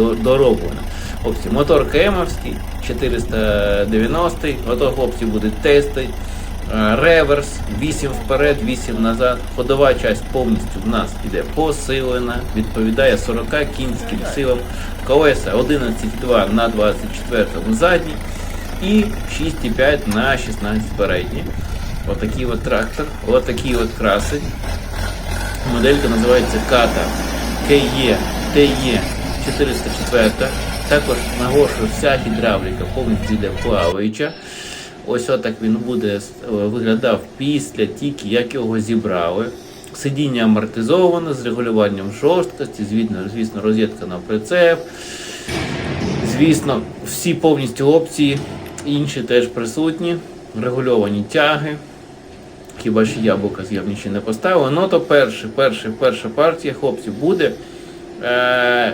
до- дороблена. Хлопці, мотор КМовський, 490, ото хлопці будуть тести. Е, Реверс, 8 вперед, 8 назад. Ходова часть повністю в нас іде посилена, відповідає 40 кінським силам. Колеса 11,2 на 24 задній і 6,5 на 16 передній. Отакий от трактор, отакий от красень. Моделька називається Ката KE TE 404. Також наголошую, вся гідравліка повністю йде плаваюча. Ось отак він буде е, виглядав після тільки, як його зібрали. Сидіння амортизоване з регулюванням жорсткості, звісно, звісно, розетка на прицеп. Звісно, всі повністю опції, інші теж присутні, регульовані тяги. Хіба що яблука з'явні ще не поставили. Ну то перше, перше, перша партія хлопців буде. Е,